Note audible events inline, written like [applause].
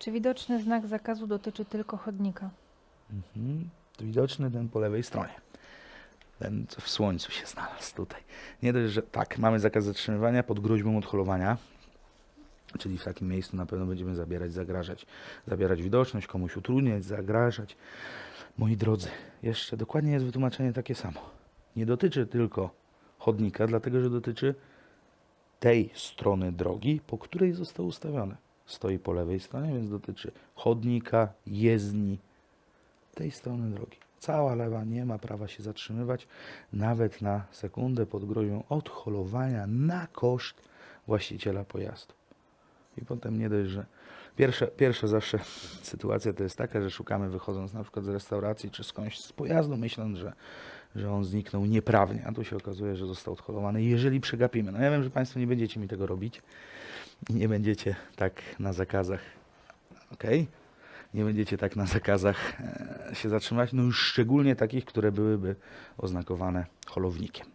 Czy widoczny znak zakazu dotyczy tylko chodnika? Mhm. Widoczny ten po lewej stronie. Ten, co w słońcu się znalazł tutaj. Nie dość, że tak, mamy zakaz zatrzymywania pod groźbą odholowania, czyli w takim miejscu na pewno będziemy zabierać, zagrażać, zabierać widoczność, komuś utrudniać, zagrażać. Moi drodzy, jeszcze dokładnie jest wytłumaczenie takie samo. Nie dotyczy tylko chodnika, dlatego że dotyczy tej strony drogi, po której został ustawiony. Stoi po lewej stronie, więc dotyczy chodnika, jezdni, tej strony drogi. Cała lewa nie ma prawa się zatrzymywać nawet na sekundę pod groźbą odholowania na koszt właściciela pojazdu. I potem nie dość, że pierwsza, pierwsza zawsze [laughs] sytuacja to jest taka, że szukamy wychodząc na przykład z restauracji czy skądś z pojazdu, myśląc, że, że on zniknął nieprawnie, a tu się okazuje, że został odholowany, jeżeli przegapimy. No ja wiem, że Państwo nie będziecie mi tego robić i nie będziecie tak na zakazach, okej? nie będziecie tak na zakazach e, się zatrzymać, no już szczególnie takich, które byłyby oznakowane holownikiem.